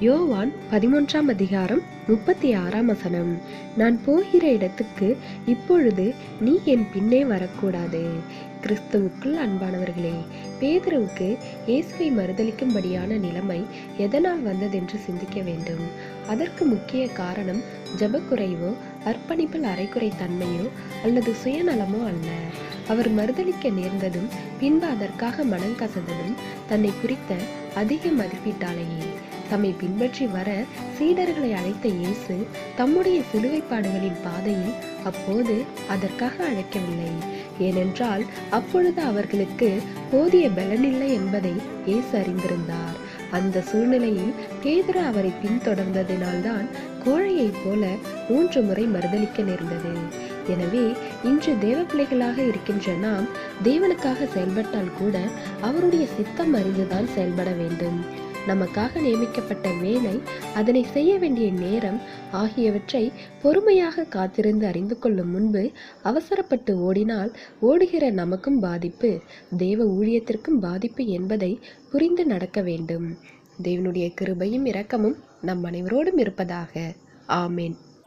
யோவான் பதிமூன்றாம் அதிகாரம் முப்பத்தி ஆறாம் வசனம். நான் போகிற இடத்துக்கு இப்பொழுது நீ என் பின்னே வரக்கூடாது. கிறிஸ்துவுக்குள் அன்பானவர்களே பேதருவுக்கு இயேசுவை மறுதலிக்கும்படியான நிலைமை எதனால் வந்ததென்று சிந்திக்க வேண்டும். அதற்கு முக்கிய காரணம் ஜபக்குறைவோ அர்ப்பணிப்பில் அரைக்குறை தன்மையோ அல்லது சுயநலமோ அல்ல. அவர் மறுதலிக்க நேர்ந்ததும் பின்பு அதற்காக மனம் கசந்ததும் தன்னை குறித்த அதிக மதிப்பீட்டாலேயே. தம்மை பின்பற்றி வர சீடர்களை அழைத்த இயேசு தம்முடைய சிலுவைப்பாடுகளின் பாதையில் அப்போது அதற்காக அழைக்கவில்லை. ஏனென்றால் அப்பொழுது அவர்களுக்கு போதிய பலனில்லை என்பதை இயேசு அறிந்திருந்தார். அந்த சூழ்நிலையில் பேதுரு அவரை பின்தொடர்ந்ததினால்தான் கோழையைப் போல மூன்று முறை மறுதலிக்க நேர்ந்தது. எனவே இன்று தேவ பிள்ளைகளாக இருக்கின்ற நாம் தேவனுக்காக செயல்பட்டால் கூட அவருடைய சித்தம் அறிந்துதான் செயல்பட வேண்டும். நமக்காக நியமிக்கப்பட்ட வேலை அதனை செய்ய வேண்டிய நேரம் ஆகியவற்றை பொறுமையாக காத்திருந்து அறிந்து கொள்ளும் முன்பு அவசரப்பட்டு ஓடினால் ஓடுகிற நமக்கும் பாதிப்பு தேவ ஊழியத்திற்கும் பாதிப்பு என்பதை புரிந்து நடக்க வேண்டும். தேவனுடைய கிருபையும் இரக்கமும் நம் அனைவரோடும் இருப்பதாக. ஆமேன்.